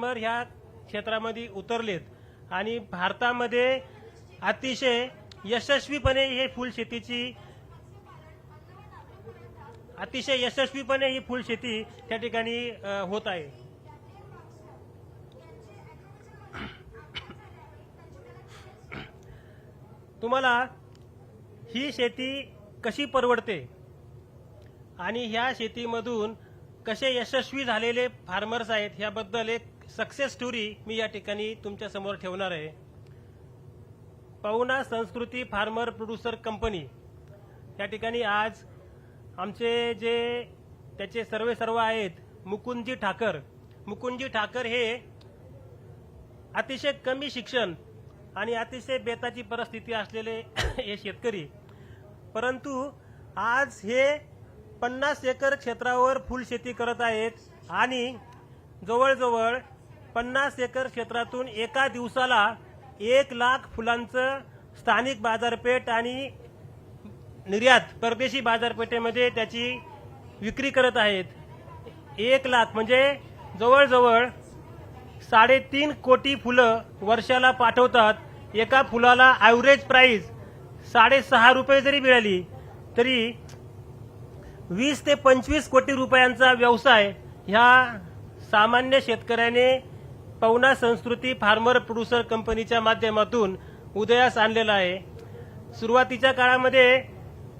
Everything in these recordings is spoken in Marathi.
फार्मर ह्या क्षेत्रामध्ये उतरलेत. आणि भारतामध्ये अतिशय यशस्वीपणे हे फुलशेतीची अतिशय यशस्वीपणे ही फुलशेती त्या ठिकाणी होत आहे. तुम्हाला ही शेती कशी परवडते? आणि ह्या शेतीमधून कसे यशस्वी झालेले फार्मर्स आहेत? ह्याबद्दल एक सक्सेस स्टोरी मी या ठिकाणी तुमच्यासमोर ठेवणार आहे. पवना संस्कृती फार्मर प्रोड्युसर कंपनी या ठिकाणी आज आमचे जे त्याचे सर्वे सर्व आहेत मुकुंदजी ठाकर. मुकुंदजी ठाकर हे अतिशय कमी शिक्षण आणि अतिशय बेताची परिस्थिती असलेले हे शेतकरी. परंतु आज हे पन्नास एकर क्षेत्रावर फुलशेती करत आहेत आणि जवळजवळ पन्नास एकर क्षेत्रातून एका दिवसाला एक लाख फुलांचं स्थानिक बाजारपेठ आणि निर्यात परदेशी बाजारपेठेमध्ये त्याची विक्री करत आहेत. एक लाख म्हणजे जवळजवळ साडेतीन कोटी फुलं वर्षाला पाठवतात. एका फुलाला ॲव्हरेज प्राईज साडेसहा रुपये जरी मिळाली तरी वीस ते पंचवीस कोटी रुपयांचा व्यवसाय ह्या सामान्य शेतकऱ्याने पवना संस्कृती फार्मर प्रोड्युसर कंपनीच्या माध्यमातून उदयास आणलेला आहे. सुरुवातीच्या काळामध्ये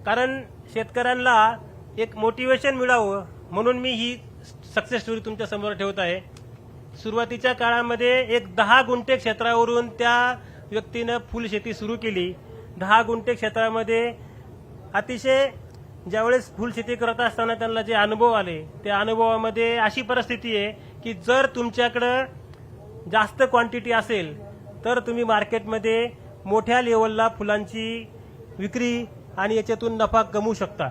कारण शेतकऱ्यांना एक मोटिवेशन मिळावं म्हणून मी ही सक्सेस स्टोरी तुमच्यासमोर ठेवत आहे. सुरुवातीच्या काळामध्ये एक दहा गुंठे क्षेत्रावरून त्या व्यक्तीनं फुलशेती सुरू केली. दहा गुंठे क्षेत्रामध्ये अतिशय ज्यावेळेस फुलशेती करत असताना त्यांना जे अनुभव आले त्या अनुभवामध्ये अशी परिस्थिती आहे की जर तुमच्याकडं जास्त क्वांटिटी असेल तर तुम्ही मार्केटमध्ये मोठ्या लेवलला फुलांची विक्री आणि याच्यातून नफा कमवू शकता.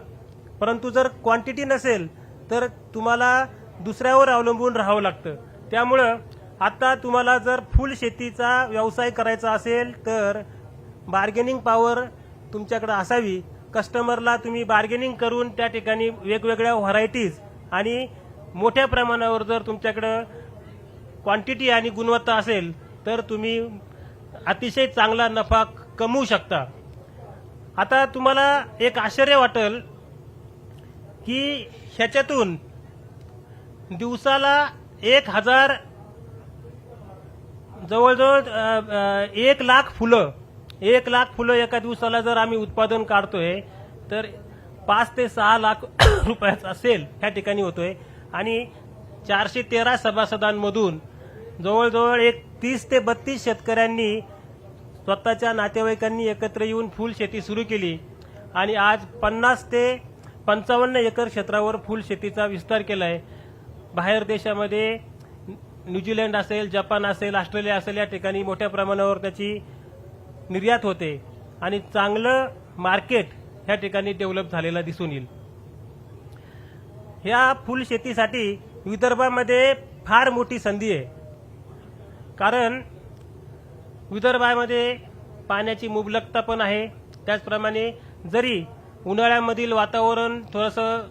परंतु जर क्वांटिटी नसेल तर तुम्हाला दुसऱ्यावर अवलंबून राहावं लागतं. त्यामुळं आता तुम्हाला जर फुल शेतीचा व्यवसाय करायचा असेल तर बार्गेनिंग पॉवर तुमच्याकडे असावी. कस्टमरला तुम्ही बार्गेनिंग करून त्या ठिकाणी वेगवेगळ्या व्हरायटीज आणि मोठ्या प्रमाणावर जर तुमच्याकडं क्वांटिटी आणि गुणवत्ता असेल तर तुम्ही अतिशय चांगला नफा कमवू शकता. आता तुम्हाला एक आश्चर्य वाटेल की ह्याच्यातून दिवसाला एक हजार जवळजवळ एक लाख फुलं एक लाख फुलं एका दिवसाला जर आम्ही उत्पादन काढतोय तर पाच ते सहा लाख रुपयाचा सेल ह्या ठिकाणी होतोय. आणि चारशे तेरा सभासदांमधून जवळजवळ एक तीस ते बत्तीस शेतकऱ्यांनी स्वतःच्या नातेवाईकांनी एकत्र येऊन फुल शेती सुरू केली. आणि आज पन्नास ते पंचावन्न एकर क्षेत्रावर फुल शेतीचा विस्तार केलाय. बाहेर देशामध्ये न्यूझीलंड असेल जपान असेल ऑस्ट्रेलिया असेल या ठिकाणी मोठ्या प्रमाणावर त्याची निर्यात होते. आणि चांगलं मार्केट ह्या ठिकाणी डेव्हलप झालेला दिसून येईल. ह्या फुल शेतीसाठी विदर्भामध्ये फार मोठी संधी आहे. कारण विदर्भामध्ये पाण्याची मुबलकता पण आहे. त्याचप्रमाणे जरी उन्हाळ्यामधील वातावरण थोडंसं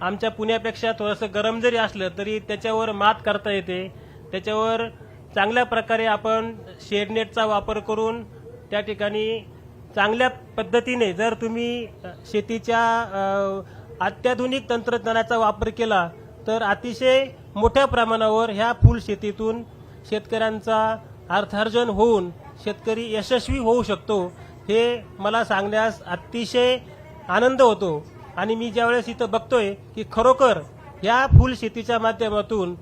आमच्या पुण्यापेक्षा थोडंसं गरम जरी असलं तरी त्याच्यावर मात करता येते. त्याच्यावर चांगल्या प्रकारे आपण शेडनेटचा वापर करून त्या ठिकाणी चांगल्या पद्धतीने जर तुम्ही शेतीच्या अत्याधुनिक तंत्रज्ञानाचा वापर केला तर अतिशय मोठ्या प्रमाणावर ह्या फुलशेतीतून शेतकऱ्यांचा अर्थार्जन होऊन शेतकरी यशस्वी होऊ शकतो हे मला सांगण्यास अतिशय आनंद होतो. आणि मी ज्यावेळेस इथं बघतोय की खरोखर या फुलशेतीच्या माध्यमातून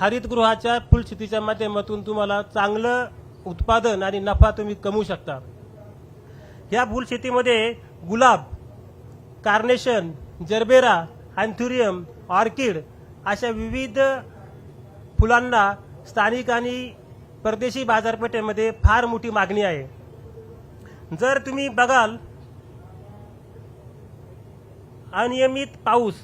हरितगृहाच्या फुलशेतीच्या माध्यमातून तुम्हाला चांगलं उत्पादन आणि नफा तुम्ही कमवू शकता. या फुलशेतीमध्ये गुलाब कार्नेशन जर्बेरा अँथुरियम ऑर्किड अशा विविध फुलांना स्थानिक आणि परदेशी बाजारपेठेमध्ये फार मोठी मागणी आहे. जर तुम्ही बघाल अनियमित पाऊस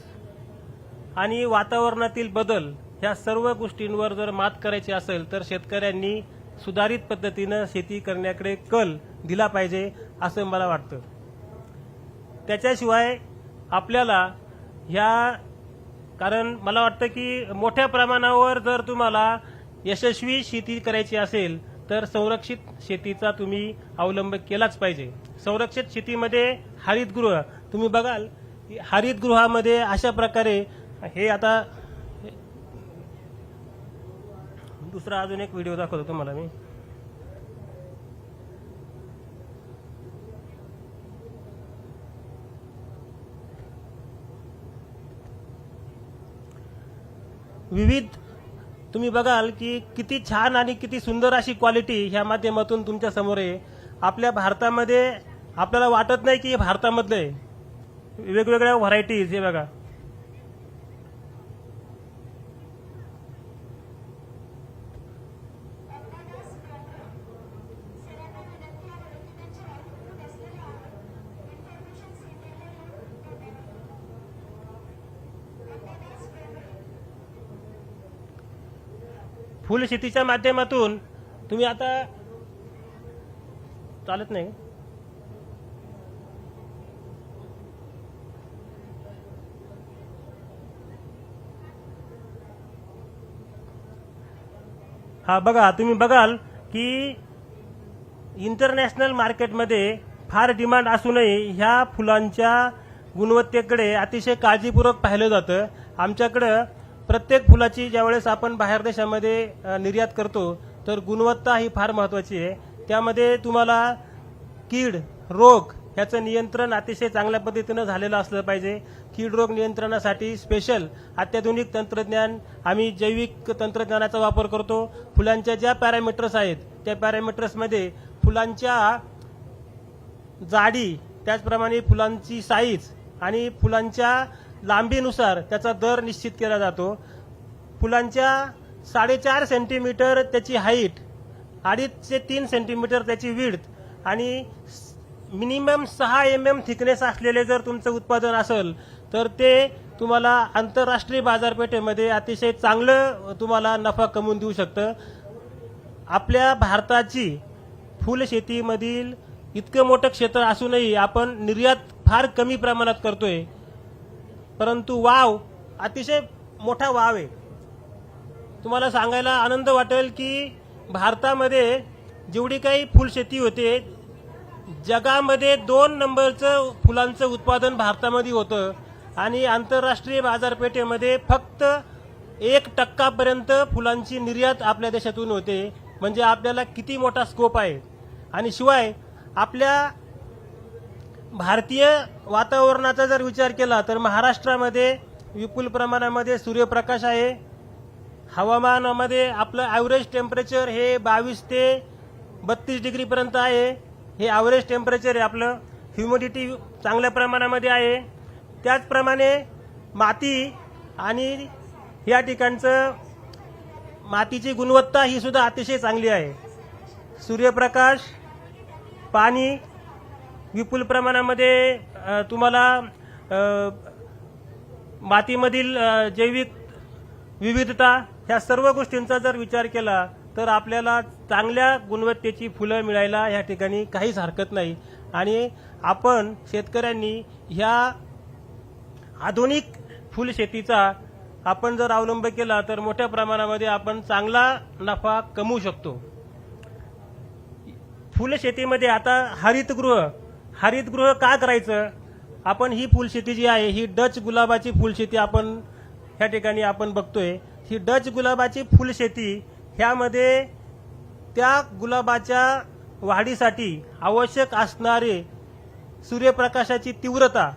आणि वातावरणातील बदल ह्या सर्व गोष्टींवर जर मात करायची असेल तर शेतकऱ्यांनी सुधारित पद्धतीनं शेती करण्याकडे कल दिला पाहिजे असं मला वाटतं. त्याच्याशिवाय आपल्याला ह्या कारण मला वाटतं की मोठ्या प्रमाणावर जर तुम्हाला यशस्वी शेती करायची असेल तर संरक्षित शेतीचा तुम्ही अवलंब केलाच पाहिजे. संरक्षित शेतीमध्ये हरितगृह तुम्ही बघाल हरितगृहामध्ये अशा प्रकारे हे आता दुसरा अजून एक व्हिडिओ दाखवतो तुम्हाला मी. विविध तुम्ही बघाल की किती छान आणि किती सुंदर अशी क्वालिटी ह्या माध्यमातून तुमच्यासमोर आहे. आपल्या भारतामध्ये आपल्याला वाटत नाही की हे भारतामधलं आहे वेगवेगळ्या व्हरायटीज हे बघा. फुलशेतीच्या माध्यमातून तुम्ही आता चालत नाही हा बघा तुम्ही बघाल की इंटरनॅशनल मार्केटमध्ये फार डिमांड असूनही ह्या फुलांच्या गुणवत्तेकडे अतिशय काळजीपूर्वक पाहिलं जातं. आमच्याकडं प्रत्येक फुलाची ज्यावेळेस आपण बाहेर देशामध्ये निर्यात करतो तर गुणवत्ता ही फार महत्त्वाची आहे. त्यामध्ये तुम्हाला कीड रोग ह्याचं नियंत्रण अतिशय चांगल्या पद्धतीनं झालेलं असलं पाहिजे. कीड रोग नियंत्रणासाठी स्पेशल अत्याधुनिक तंत्रज्ञान आम्ही जैविक तंत्रज्ञानाचा वापर करतो. फुलांच्या ज्या पॅरामीटर्स आहेत त्या पॅरामीटर्समध्ये फुलांच्या जाडी त्याचप्रमाणे फुलांची साईज आणि फुलांच्या लांबीनुसार त्याचा दर निश्चित केला जातो. फुलांच्या साडेचार सेंटीमीटर त्याची हाईट अडीच ते तीन सेंटीमीटर त्याची विड्थ आणि मिनिमम सहा एम एम थिकनेस असलेले जर तुमचं उत्पादन असेल तर ते तुम्हाला आंतरराष्ट्रीय बाजारपेठेमध्ये अतिशय चांगलं तुम्हाला नफा कमवून देऊ शकतं. आपल्या भारताची फुलशेतीमधील इतकं मोठं क्षेत्र असूनही आपण निर्यात फार कमी प्रमाणात करतोय. परंतु वाव अतिशय मोठा वाव आहे. तुम्हाला सांगायला आनंद वाटेल की भारतामध्ये जेवढी काही फुलशेती होते जगामध्ये दोन नंबरचं फुलांचं उत्पादन भारतामध्ये होतं आणि आंतरराष्ट्रीय बाजारपेठेमध्ये फक्त एक टक्कापर्यंत फुलांची निर्यात आपल्या देशातून होते. म्हणजे आपल्याला किती मोठा स्कोप आहे. आणि शिवाय आपल्या भारतीय वातावरणाचा जर विचार केला तर महाराष्ट्रामध्ये विपुल प्रमाणामध्ये सूर्यप्रकाश आहे. हवामानामध्ये आपलं ॲव्हरेज टेम्परेचर हे बावीस ते बत्तीस डिग्रीपर्यंत आहे. हे ॲव्हरेज टेम्परेचर आहे आपलं. ह्युमिडिटी चांगल्या प्रमाणामध्ये आहे. त्याचप्रमाणे माती आणि या ठिकाणचं मातीची गुणवत्ता ही सुद्धा अतिशय चांगली आहे. सूर्यप्रकाश पाणी विपुल प्रमाणामध्ये तुम्हाला मातीमधील जैविक विविधता ह्या सर्व गोष्टींचा जर विचार केला तर आपल्याला चांगल्या गुणवत्तेची फुलं मिळायला या ठिकाणी काहीच हरकत नाही. आणि आपण शेतकऱ्यांनी ह्या आधुनिक फुलशेतीचा आपण जर अवलंब केला तर मोठ्या प्रमाणामध्ये आपण चांगला नफा कमवू शकतो. फुलशेतीमध्ये आता हरितगृह हरितगृह का करायचं? आपण ही फुलशेती जी आहे ही डच गुलाबाची फुलशेती आपण ह्या ठिकाणी आपण बघतोय. ही डच गुलाबाची फुलशेती ह्यामध्ये त्या गुलाबाच्या वाढीसाठी आवश्यक असणारे सूर्यप्रकाशाची तीव्रता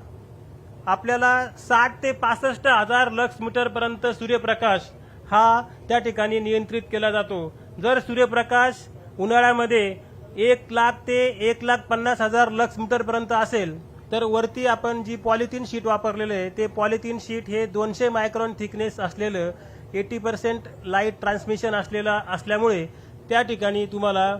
आपल्याला साठ ते पासष्ट हजार लक्स मीटरपर्यंत सूर्यप्रकाश हा त्या ठिकाणी नियंत्रित केला जातो. जर सूर्यप्रकाश उन्हाळ्यामध्ये एक लाख ते एक लाख पन्नास हजार लक्स मीटरपर्यंत असेल तर वरती आपण जी पॉलिथिन शीट वापरलेलं आहे ते पॉलिथिन शीट हे दोनशे मायक्रॉन थिकनेस असलेलं एटी पर्सेंट लाइट ट्रान्समिशन असलेलं असल्यामुळे त्या ठिकाणी तुम्हाला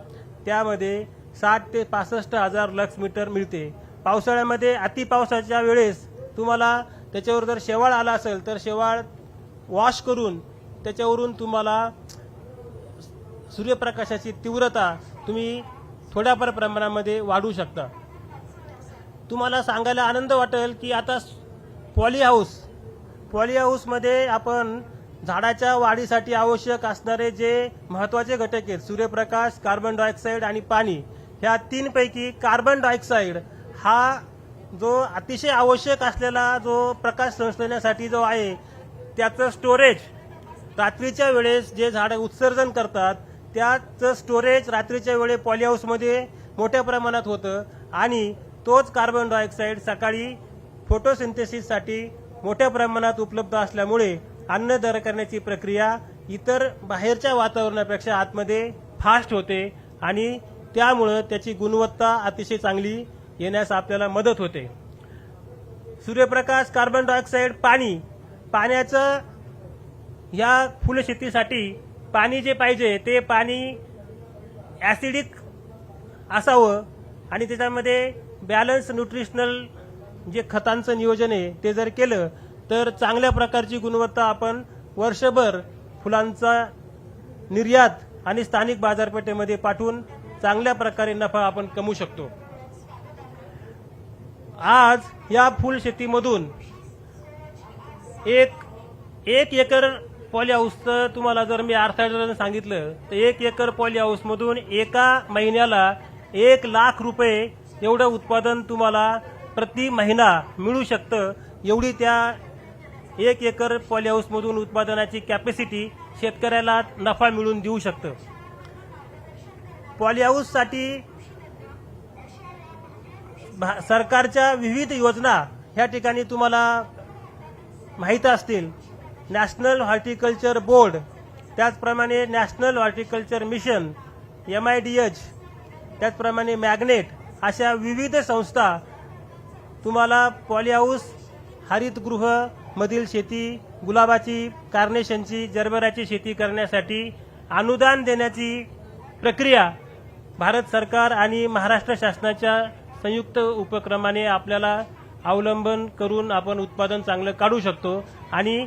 त्यामध्ये साठ ते पासष्ट हजार लक्स मीटर मिळते. पावसाळ्यामध्ये अतिपावसाच्या वेळेस तुम्हाला त्याच्यावर जर शेवाळ आला असेल तर शेवाळ वॉश करून त्याच्यावरून तुम्हाला सूर्यप्रकाशाची तीव्रता तुम्ही थोड्याफार प्रमाणामध्ये वाढू शकता. तुम्हाला सांगायला आनंद वाटेल की आता पॉली हाऊस पॉली हाऊसमध्ये आपण झाडाच्या वाढीसाठी आवश्यक असणारे जे महत्त्वाचे घटक आहेत सूर्यप्रकाश कार्बन डायऑक्साईड आणि पाणी ह्या तीनपैकी कार्बन डायऑक्साईड हा जो अतिशय आवश्यक असलेला जो प्रकाश संश्लेषणासाठी जो आहे त्याचं स्टोरेज रात्रीच्या वेळेस जे झाडं उत्सर्जन करतात त्याचं स्टोरेज रात्रीच्या वेळे पॉलीहाऊसमध्ये मोठ्या प्रमाणात होतं. आणि तोच कार्बन डायऑक्साईड सकाळी फोटोसिंथेसिससाठी मोठ्या प्रमाणात उपलब्ध असल्यामुळे अन्न दर करण्याची प्रक्रिया इतर बाहेरच्या वातावरणापेक्षा आतमध्ये फास्ट होते आणि त्यामुळं त्याची गुणवत्ता अतिशय चांगली येण्यास आपल्याला मदत होते. सूर्यप्रकाश कार्बन डायऑक्साईड पाणी. पाण्याचं या फुलशेतीसाठी पाणी जे पाहिजे ते पाणी ॲसिडिक असावं आणि त्याच्यामध्ये बॅलन्स न्यूट्रिशनल जे खतांचं नियोजन आहे ते जर केलं तर चांगल्या प्रकारची गुणवत्ता आपण वर्षभर फुलांचा निर्यात आणि स्थानिक बाजारपेठेमध्ये पाठवून चांगल्या प्रकारे नफा आपण कमवू शकतो. आज या फुल शेतीमधून एक एक एकर पॉली हाऊसचं तुम्हाला जर मी अर्थार्जन सांगितलं तर एक एकर पॉली हाऊसमधून एका महिन्याला एक लाख रुपये एवढं उत्पादन तुम्हाला प्रति महिना मिळू शकतं. एवढी त्या एक एकर पॉली हाऊसमधून उत्पादनाची कॅपॅसिटी शेतकऱ्याला नफा मिळवून देऊ शकतं. पॉली हाऊससाठी भा- सरकारच्या विविध योजना ह्या ठिकाणी तुम्हाला माहीत असतील. नॅशनल हॉर्टिकल्चर बोर्ड त्याचप्रमाणे national horticulture mission M I D H त्याचप्रमाणे मॅग्नेट अशा विविध संस्था तुम्हाला पॉलीहाऊस हरितगृह मधील शेती गुलाबाची कार्नेशनची जरबराची शेती करण्यासाठी अनुदान देण्याची प्रक्रिया भारत सरकार आणि महाराष्ट्र शासनाच्या संयुक्त उपक्रमाने आपल्याला अवलंबन करून आपण उत्पादन चांगलं काढू शकतो. आणि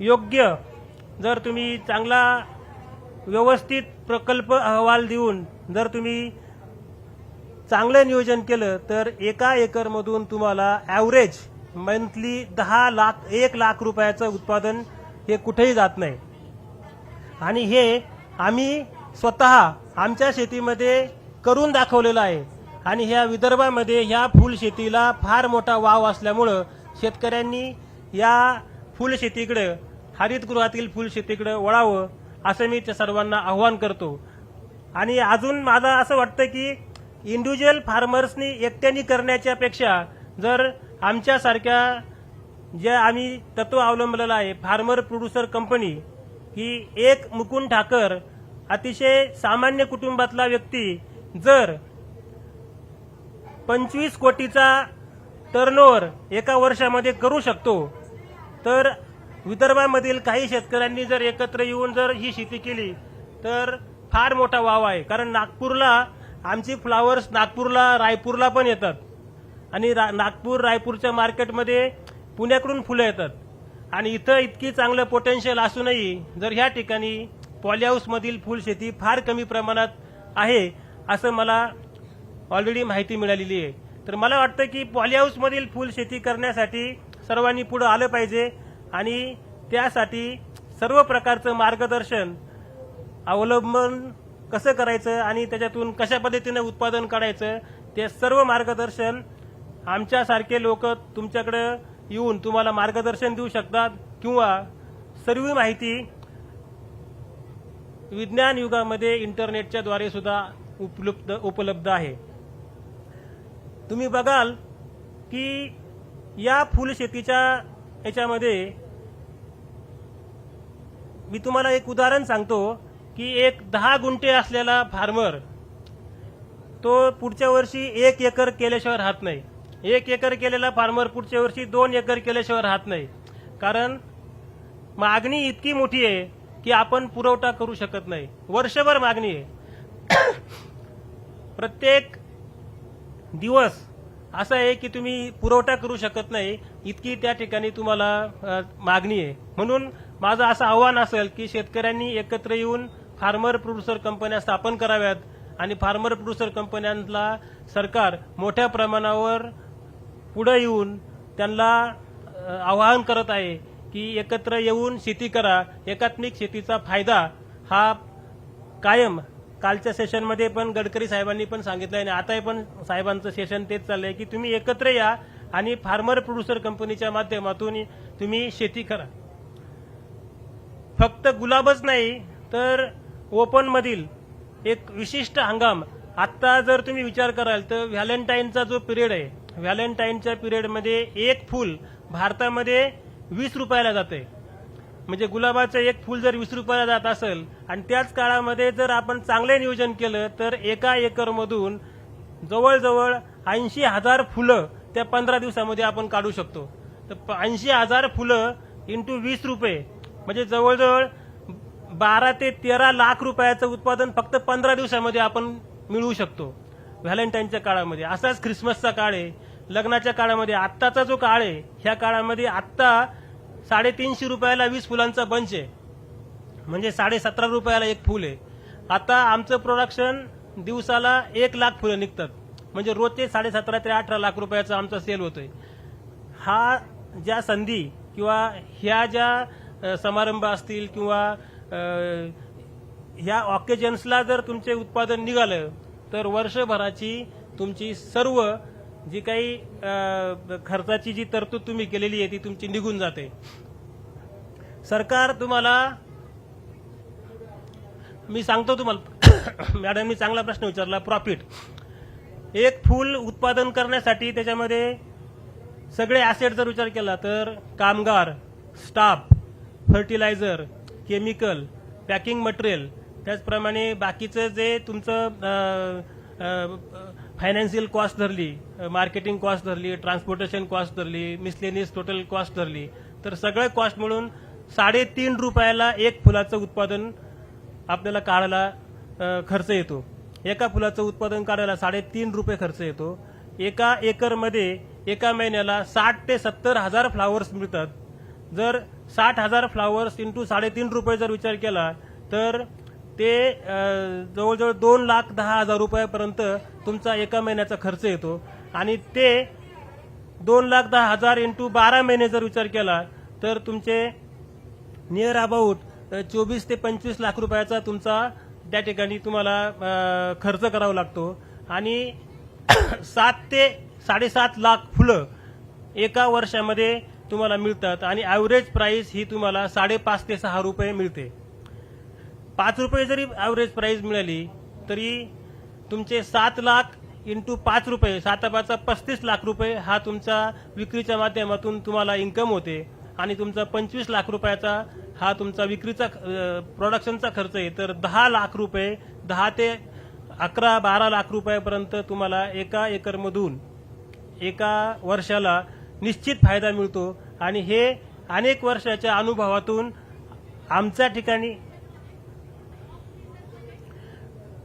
योग्य जर तुम्ही चांगला व्यवस्थित प्रकल्प अहवाल देऊन जर तुम्ही चांगलं नियोजन केलं तर एका एकरमधून तुम्हाला ॲव्हरेज मंथली दहा लाख एक लाख रुपयाचं उत्पादन हे कुठेही जात नाही. आणि हे आम्ही स्वतः आमच्या शेतीमध्ये करून दाखवलेलं आहे. आणि ह्या विदर्भामध्ये ह्या फुलशेतीला फार मोठा वाव असल्यामुळं शेतकऱ्यांनी या फुलशेतीकडं हरितगृहातील फुलशेतीकडे वळावं असं मी त्या सर्वांना आव्हान करतो. आणि अजून मला असं वाटतं की इंडिव्हिज्युअल फार्मर्सनी एकट्याने करण्याच्या पेक्षा जर आमच्यासारख्या ज्या आम्ही तत्व अवलंबलेलं आहे फार्मर प्रोड्युसर कंपनी ही एक मुकुंद ठाकर अतिशय सामान्य कुटुंबातला व्यक्ती जर पंचवीस कोटीचा टर्नओव्हर एका वर्षामध्ये करू शकतो तर विदर्भामधील काही शेतकऱ्यांनी जर एकत्र येऊन जर ही शेती केली तर फार मोठा वाव आहे. कारण नागपूरला आमची फ्लावर्स नागपूरला रायपूरला पण येतात. आणि रा- नागपूर रायपूरच्या मार्केटमध्ये पुण्याकडून फुलं येतात. आणि इथं इतकी चांगलं पोटेन्शियल असूनही जर ह्या ठिकाणी पॉलीहाऊसमधील फुलशेती फार कमी प्रमाणात आहे असं मला ऑलरेडी माहिती मिळालेली आहे. तर मला वाटतं की पॉलीहाऊसमधील फुलशेती करण्यासाठी सर्वांनी पुढं आलं पाहिजे. आणि त्यासाठी सर्व प्रकारचं मार्गदर्शन अवलंबन कसं करायचं आणि त्याच्यातून कशा पद्धतीनं उत्पादन काढायचं ते सर्व मार्गदर्शन आमच्यासारखे लोक तुमच्याकडे येऊन तुम्हाला मार्गदर्शन देऊ शकतात किंवा सर्व माहिती विज्ञान युगामध्ये इंटरनेटच्या द्वारे सुद्धा उपलब्ध उपलब्ध आहे. तुम्ही बघाल की या फुलशेतीच्या याच्यामध्ये मी तुम्हाला एक उदाहरण सांगतो की एक दहा गुंठे असलेला फार्मर तो पुढच्या वर्षी एक एकर केल्याशिवाय राहत नाही. एक एकर केलेला फार्मर पुढच्या वर्षी दोन एकर केल्याशिवाय राहत नाही. कारण मागणी इतकी मोठी आहे की आपण पुरवठा करू शकत नाही. वर्षभर मागणी आहे. प्रत्येक दिवस असं आहे की तुम्ही पुरवठा करू शकत नाही. इतकी त्या ठिकाणी तुम्हाला मागणी आहे. म्हणून माझं असं आव्हान असेल की शेतकऱ्यांनी एकत्र येऊन फार्मर प्रोड्युसर कंपन्या स्थापन कराव्यात आणि फार्मर प्रोड्युसर कंपन्यांना सरकार मोठ्या प्रमाणावर पुढे येऊन त्यांना आवाहन करत आहे की एकत्र येऊन शेती करा. एकात्मिक शेतीचा फायदा हा कायम कालच्या सेशनमध्ये पण गडकरी साहेबांनी पण सांगितलं आणि आता पण साहेबांचं सेशन तेच चाललंय की तुम्ही एकत्र या आणि फार्मर प्रोड्युसर कंपनीच्या माध्यमातून तुम्ही शेती करा. फक्त गुलाबच नाही तर ओपनमधील एक विशिष्ट हंगाम. आत्ता जर तुम्ही विचार कराल तर व्हॅलेंटाईनचा जो पिरियड आहे व्हॅलेंटाईनच्या पिरियडमध्ये एक फूल भारतामध्ये वीस रुपयाला जाते म्हणजे गुलाबाचं एक फूल जर वीस रुपयाला जात असेल आणि त्याच काळामध्ये जर आपण चांगले नियोजन केलं तर एका एकरमधून जवळजवळ ऐंशी हजार फुलं त्या पंधरा दिवसामध्ये आपण काढू शकतो. तर ऐंशी हजार फुलं इंटू वीस रुपये. म्हणजे जवळजवळ बारा ते तेरा लाख रुपयाचं उत्पादन फक्त पंधरा दिवसामध्ये आपण मिळवू शकतो. व्हॅलेंटाईनच्या काळामध्ये. असाच ख्रिसमसचा काळ आहे. लग्नाच्या काळामध्ये आत्ताचा जो काळ आहे ह्या काळामध्ये आत्ता साडेतीनशे रुपयाला वीस फुलांचा बंच आहे. म्हणजे साडे सतरा रुपयाला एक फुल आहे. आता आमचं प्रोडक्शन दिवसाला एक लाख फुलं निघतात. म्हणजे रोजचे ते साडेसतरा ते अठरा लाख रुपयाचा आमचा सेल होतोय. हा ज्या संधी किंवा ह्या ज्या समारंभ असतील किंवा ह्या ऑकेजन्सला जर तुमचे उत्पादन निघालं तर वर्षभराची तुमची सर्व जी काही खर्चाची जी तरतूद तुम्ही केलेली आहे ती तुमची निघून जाते. सरकार तुम्हाला मी सांगतो तुम्हाला मॅडम मी चांगला प्रश्न विचारला प्रॉफिट एक फूल उत्पादन करण्यासाठी त्याच्यामध्ये सगळे ॲसेट जर विचार केला तर कामगार staff fertiliser chemical packing material त्याचप्रमाणे बाकीचं जे तुमचं फायनान्शियल कॉस्ट धरली मार्केटिंग कॉस्ट धरली ट्रान्सपोर्टेशन कॉस्ट धरली मिसलेनियस टोटल कॉस्ट धरली तर सगळं कॉस्ट मिळून साडेतीन रुपयाला एक फुलाचं उत्पादन आपल्याला काढायला खर्च येतो. एका फुलाचं उत्पादन काढायला साडेतीन रुपये खर्च येतो. एका एकरमध्ये एका महिन्याला साठ ते सत्तर हजार फ्लावर्स मिळतात. जर साठ हजार फ्लावर्स इंटू साडेतीन रुपये जर विचार केला तर ते जवळजवळ दोन लाख दहा हजार रुपयापर्यंत तुमचा एका महिन्याचा खर्च येतो. आणि ते दोन लाख दहा हजार इंटू बारा महिने जर विचार केला तर तुमचे नियर अबाउट चोवीस ते पंचवीस लाख रुपयाचा तुमचा त्या ठिकाणी तुम्हाला खर्च करावा लागतो. आणि सात ते साडेसात लाख फुलं एका वर्षामध्ये तुम्हाला मिळतात. आणि ॲव्हरेज प्राईस ही तुम्हाला साडेपाच ते सहा रुपये मिळते. पाच रुपये जरी ॲव्हरेज प्राईस मिळाली तरी तुमचे सात लाख इंटू पाच रुपये सातापाचा पस्तीस लाख रुपये हा तुमचा विक्रीच्या माध्यमातून तुम्हाला इन्कम होते. आणि तुमचा पंचवीस लाख रुपयाचा हा तुमचा विक्रीचा प्रोडक्शनचा खर्च आहे. तर दहा लाख रुपये दहा ते अकरा बारा लाख रुपयापर्यंत तुम्हाला एका एकरमधून एका वर्षाला निश्चित फायदा मिळतो. आणि हे अनेक वर्षाच्या अनुभवातून आमच्या ठिकाणी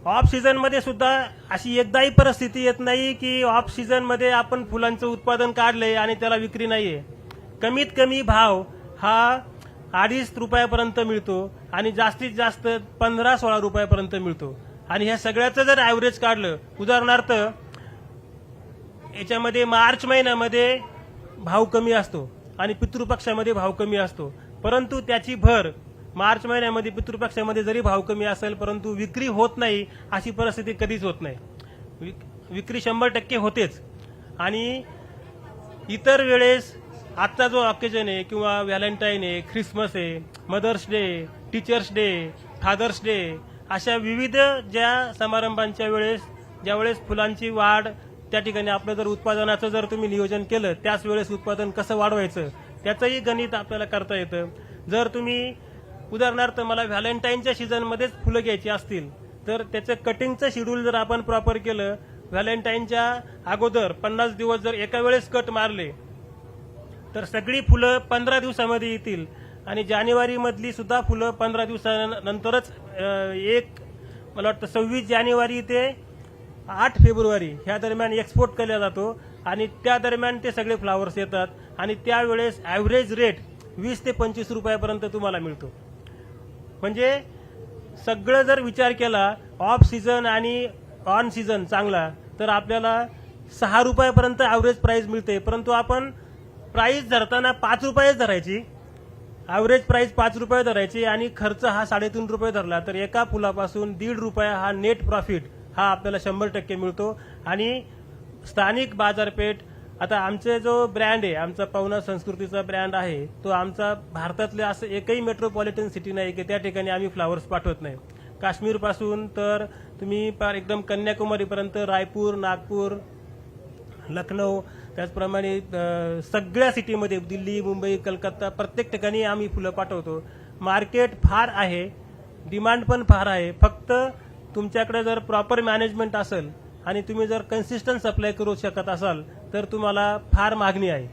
ऑफ सीझनमध्ये सुद्धा अशी एकदाही परिस्थिती येत नाही की ऑफ सीझनमध्ये आपण फुलांचं उत्पादन काढलंय आणि त्याला विक्री नाहीये. कमीत कमी भाव हा अडीच रुपयापर्यंत मिळतो आणि जास्तीत जास्त पंधरा सोळा रुपयापर्यंत मिळतो. आणि ह्या सगळ्याचं जर ॲव्हरेज काढलं उदाहरणार्थ याच्यामध्ये मार्च महिन्यामध्ये भाव कमी असतो आणि पितृपक्षामध्ये भाव कमी असतो. परंतु त्याची भर मार्च महिन्यामध्ये पितृपक्षामध्ये जरी भाव कमी असेल परंतु विक्री होत नाही अशी परिस्थिती कधीच होत नाही. विक- विक्री शंभर टक्के होतेच. आणि इतर वेळेस आजचा जो ऑकेजन आहे किंवा व्हॅलेंटाईन आहे ख्रिसमस आहे Mother's Day Teachers' Day Father's Day अशा विविध ज्या समारंभांच्या वेळेस ज्यावेळेस फुलांची वाढ त्या ठिकाणी आपलं जर उत्पादनाचं जर तुम्ही नियोजन केलं त्याच वेळेस उत्पादन कसं वाढवायचं त्याचंही गणित आपल्याला करता येतं. जर तुम्ही उदाहरणार्थ मला व्हॅलेंटाईनच्या सीझनमध्येच फुलं घ्यायची असतील तर त्याचं कटिंगचं शेड्यूल जर आपण प्रॉपर केलं व्हॅलेंटाईनच्या अगोदर पन्नास दिवस जर एका वेळेस कट मारले तर सगळी फुलं पंधरा दिवसामध्ये येतील. आणि जानेवारीमधली सुद्धा फुलं पंधरा दिवसानंतरच एक मला वाटतं सव्वीस जानेवारी ते आठ फेब्रुवारी ह्या दरम्यान एक्सपोर्ट केला जातो. आणि त्या दरम्यान ते सगळे फ्लावर्स येतात. आणि त्यावेळेस ॲव्हरेज रेट वीस ते पंचवीस रुपयापर्यंत तुम्हाला मिळतो. म्हणजे सगळं जर विचार केला ऑफ सीझन आणि ऑन सीझन चांगला तर आपल्याला सहा रुपयापर्यंत ॲव्हरेज प्राईस मिळते. परंतु आपण प्राईस धरताना पाच रुपयेच धरायची. ॲव्हरेज प्राईस पाच रुपये धरायची आणि खर्च हा साडेतीन रुपये धरला तर एका फुलापासून दीड रुपया हा नेट प्रॉफिट हा आपल्याला शंभर टक्के मिळतो. आणि स्थानिक बाजारपेठ आता आमचे जो ब्रँड आहे आमचा पवना संस्कृतीचा ब्रँड आहे तो आमचा भारतातले असं एकही मेट्रोपॉलिटन सिटी नाही की त्या ठिकाणी आम्ही फ्लावर्स पाठवत नाही. काश्मीरपासून तर तुम्ही पार एकदम कन्याकुमारीपर्यंत रायपूर नागपूर लखनौ त्याचप्रमाणे सगळ्या सिटीमध्ये दिल्ली मुंबई कलकत्ता प्रत्येक ठिकाणी आम्ही फुलं पाठवतो. मार्केट फार आहे डिमांड पण फार आहे. फक्त तुमच्याकडे जर प्रॉपर मॅनेजमेंट असेल आणि तुम्ही जर कन्सिस्टंट सप्लाय करू शकत असाल तर तुम्हाला फार मागणी आहे.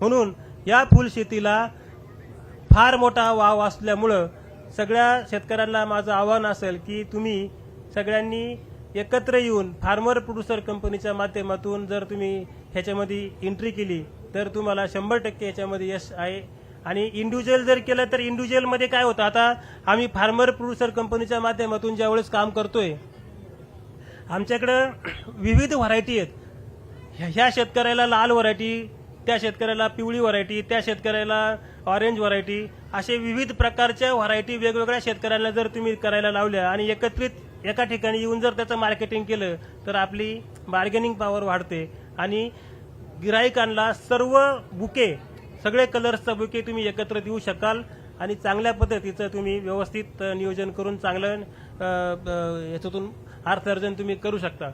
म्हणून या फुलशेतीला फार मोठा वाव असल्यामुळं सगळ्या शेतकऱ्यांना माझं आव्हान असेल की तुम्ही सगळ्यांनी एकत्र येऊन फार्मर प्रोड्युसर कंपनीच्या माध्यमातून जर तुम्ही ह्याच्यामध्ये एंट्री केली तर तुम्हाला शंभर टक्के ह्याच्यामध्ये यश आहे. आणि इंडिव्हिज्युअल जर केलं तर इंडिव्हिज्युअलमध्ये काय होतं? आता आम्ही फार्मर प्रोड्युसर कंपनीच्या माध्यमातून ज्यावेळेस काम करतोय आमच्याकडं विविध व्हरायटी आहेत. ह्या- ह्या शेतकऱ्याला लाल व्हरायटी त्या शेतकऱ्याला पिवळी व्हरायटी त्या शेतकऱ्याला ऑरेंज व्हरायटी असे विविध प्रकारच्या व्हरायटी वेगवेगळ्या शेतकऱ्यांना जर तुम्ही करायला लावल्या आणि एकत्रित एका ठिकाणी येऊन जर त्याचं मार्केटिंग केलं तर आपली बार्गेनिंग पॉवर वाढते. आणि गिराईकांना सर्व बुके सगळे कलर्सचा बुके तुम्ही एकत्र देऊ शकाल आणि चांगल्या पद्धतीचं तुम्ही व्यवस्थित नियोजन करून चांगलं याच्यातून अर्थार्जन तुम्ही करू शकता.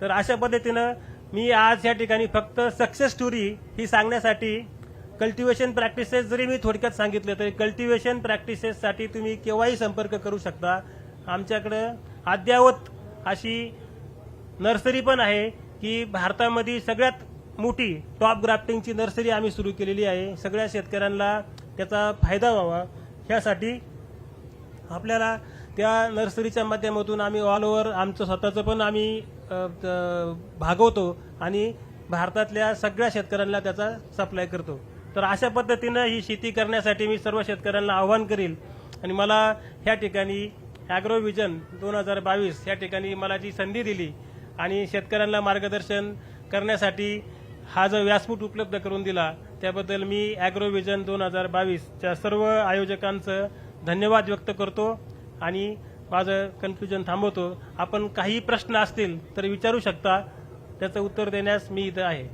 तर अशा पद्धतीनं मी आज या ठिकाणी फक्त सक्सेस स्टोरी ही सांगण्यासाठी कल्टिवेशन प्रॅक्टिसेस जरी मी थोडक्यात सांगितलं तरी कल्टिवेशन प्रॅक्टिसेससाठी तुम्ही केव्हाही संपर्क करू शकता. आमच्याकडं अद्यावत अशी नर्सरी पण आहे की भारतामध्ये सगळ्यात मोठी टॉप ग्राफ्टिंगची नर्सरी आम्ही सुरू केलेली आहे. सगळ्या शेतकऱ्यांना त्याचा फायदा व्हावा. ह्यासाठी आपल्याला त्या नर्सरीच्या माध्यमातून आम्ही ऑल ओव्हर आमचं स्वतःचं पण आम्ही भागवतो आणि भारतातल्या सगळ्या शेतकऱ्यांना त्याचा सप्लाय करतो. तर अशा पद्धतीनं ही शेती करण्यासाठी मी सर्व शेतकऱ्यांना आव्हान करील आणि मला ह्या ठिकाणी ॲग्रोव्हिजन दोन हजार बावीस या ठिकाणी मला जी संधी दिली आणि शेतकऱ्यांना मार्गदर्शन करण्यासाठी हा जो व्यासपीठ उपलब्ध करून दिला त्याबद्दल मी ॲग्रोव्हिजन दोन हजार बावीसच्या सर्व आयोजकांचं धन्यवाद व्यक्त करतो आणि माझं कन्फ्युजन थांबवतो. आपण काही प्रश्न असतील तर विचारू शकता. त्याचं उत्तर देण्यास मी इथं आहे.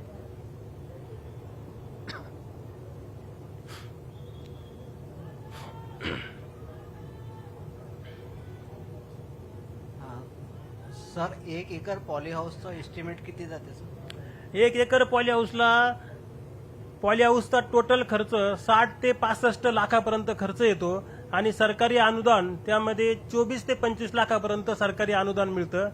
सर एक एकर पॉली हाऊसचं एस्टिमेट किती जाते सर? एक एकर पॉली हाऊसला पॉली हाऊसचा टोटल खर्च साठ ते पासष्ट लाखापर्यंत खर्च येतो आणि सरकारी अनुदान त्यामध्ये चोवीस ते पंचवीस लाखापर्यंत सरकारी अनुदान मिळतं.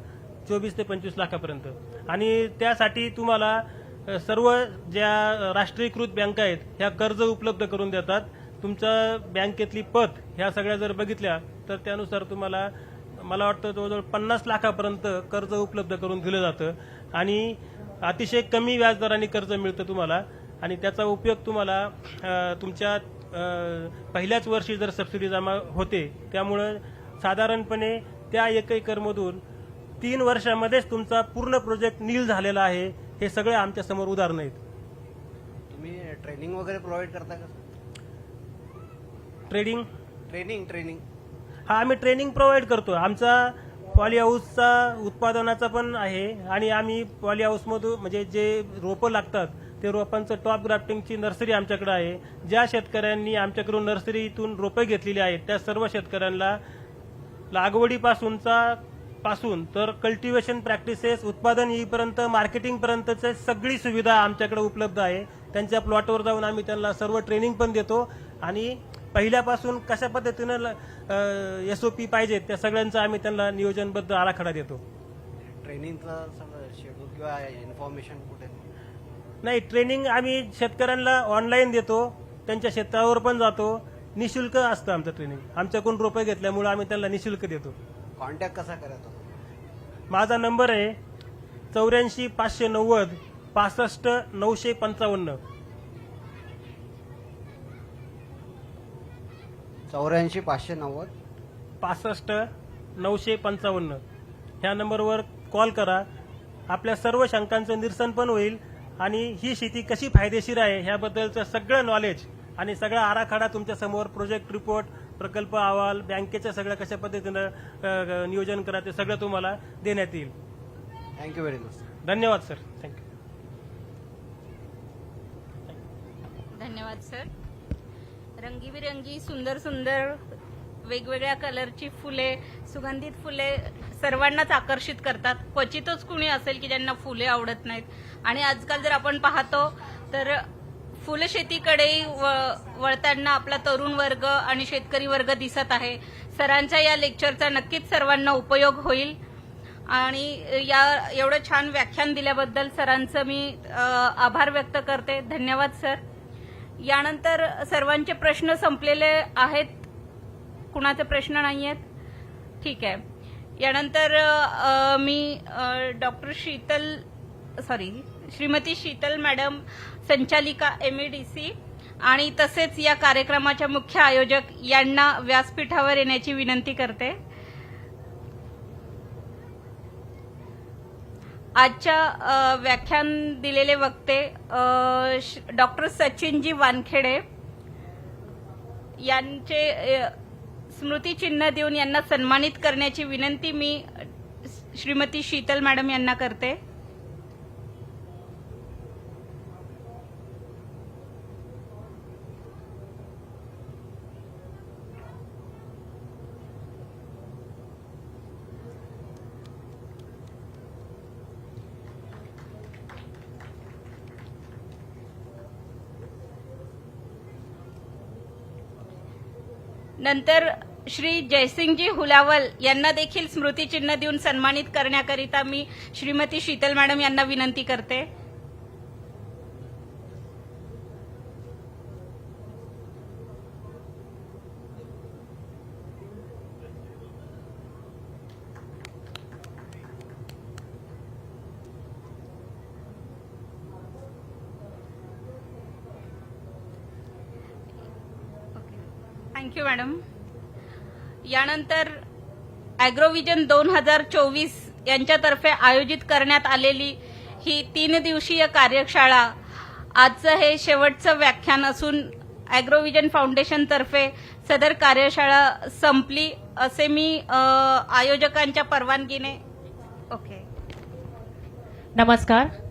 चोवीस ते पंचवीस लाखापर्यंत. आणि त्यासाठी तुम्हाला सर्व ज्या राष्ट्रीयकृत बँका आहेत ह्या कर्ज उपलब्ध करून देतात. तुमच्या बँकेतली पत ह्या सगळ्या जर बघितल्या तर त्यानुसार तुम्हाला मला वाटतं जवळजवळ पन्नास लाखापर्यंत कर्ज उपलब्ध करून दिलं जातं. आणि अतिशय कमी व्याजदराने कर्ज मिळतं तुम्हाला. आणि त्याचा उपयोग तुम्हाला तुमच्या पहिल्याच वर्षी जर सबसिडी जमा होते त्यामुळं साधारणपणे त्या एक एकरमधून तीन वर्षामध्येच तुमचा पूर्ण प्रोजेक्ट नील झालेला आहे हे सगळे आमच्यासमोर उदाहरणं आहेत. तुम्ही ट्रेनिंग वगैरे प्रोव्हाइड करता का? ट्रेडिंग ट्रेनिंग ट्रेनिंग हा आम्ही ट्रेनिंग प्रोव्हाइड करतो आमचा पॉली हाऊसचा उत्पादनाचा पण आहे आणि आम्ही पॉली हाऊसमधून म्हणजे जे रोपं लागतात ते रोपांचं टॉप ग्राफ्टिंगची नर्सरी आमच्याकडे आहे. ज्या शेतकऱ्यांनी आमच्याकडून नर्सरीतून रोपं घेतलेली आहेत त्या सर्व शेतकऱ्यांना लागवडीपासूनचा पासून तर कल्टिवेशन प्रॅक्टिसेस उत्पादन येईपर्यंत मार्केटिंगपर्यंतचे सगळी सुविधा आमच्याकडे उपलब्ध आहे. त्यांच्या प्लॉटवर जाऊन आम्ही त्यांना सर्व ट्रेनिंग पण देतो आणि पहिल्यापासून कशा पद्धतीनं एस ओ पी पाहिजेत त्या सगळ्यांचं आम्ही त्यांना नियोजनबद्ध आराखडा देतो. ट्रेनिंगचं शेड्यूल किंवा इन्फॉर्मेशन कुठे? नाही ट्रेनिंग आम्ही शेतकऱ्यांना ऑनलाईन देतो त्यांच्या शेतावर पण जातो. निशुल्क असतं आमचं ट्रेनिंग आमच्याकडून रुपये घेतल्यामुळे आम्ही त्यांना निशुल्क देतो. कॉन्टॅक्ट कसा करायचा? माझा नंबर आहे चौऱ्याऐंशी पाचशे नव्वद पासष्ट नऊशे पंचावन्न. चौऱ्याऐंशी पाचशे नव्वद. पासष्ट नऊशे पंचावन्न. ह्या नंबरवर कॉल करा. आपल्या सर्व शंकांचं निरसन पण होईल आणि ही शेती कशी फायदेशीर आहे ह्याबद्दलचं सगळं नॉलेज आणि सगळा आराखडा तुमच्यासमोर प्रोजेक्ट रिपोर्ट प्रकल्प अहवाल बँकेच्या सगळ्या कशा पद्धतीनं नियोजन करा ते सगळं तुम्हाला देण्यात येईल. थँक्यू व्हेरी मच धन्यवाद सर थँक्यू धन्यवाद सर रंगीबिरंगी सुंदर सुंदर वेगवेगळ्या कलरची फुले सुगंधित फुले सर्वांनाच आकर्षित करतात. क्वचितच कुणी असेल की ज्यांना फुले आवडत नाहीत. आणि आजकाल जर आपण पाहतो तर फुलशेतीकडे व- वळताना आपला तरुण वर्ग आणि शेतकरी वर्ग दिसत आहे. सरांच्या या लेक्चरचा नक्कीच सर्वांना उपयोग होईल. आणि या एवढं छान व्याख्यान दिल्याबद्दल सरांचं मी आभार व्यक्त करते. धन्यवाद सर. यानंतर सर्वांचे प्रश्न संपलेले आहेत. कुणाचे प्रश्न नाही आहेत ठीक आहे. यानंतर मी doctor Sheetal sorry Shrimati Sheetal madam संचालिका एमईडीसी आणि तसेच या कार्यक्रमाच्या मुख्य आयोजक यांना व्यासपीठावर येण्याची विनंती करते. आजच्या व्याख्यान दिलेले वक्ते श- डॉक्टर सचिनजी वानखेडे. यांचे स्मृतिचिन्ह देऊन यांना सन्मानित करण्याची विनंती मी श्रीमती शीतल मॅडम यांना करते. नंतर श्री जयसिंगजी हुलावल यांना देखील स्मृतिचिन्ह देऊन सन्मानित करण्याकरिता मी श्रीमती शीतल मॅडम यांना विनंती करते थँक्यू मॅडम. यानंतर अॅग्रोविजन दोन हजार चोवीस यांच्यातर्फे आयोजित करण्यात आलेली ही तीन दिवसीय कार्यशाळा आजचं हे शेवटचं व्याख्यान असून अॅग्रोविजन फाउंडेशनतर्फे सदर कार्यशाळा संपली असे मी आयोजकांच्या परवानगीने. ओके. नमस्कार.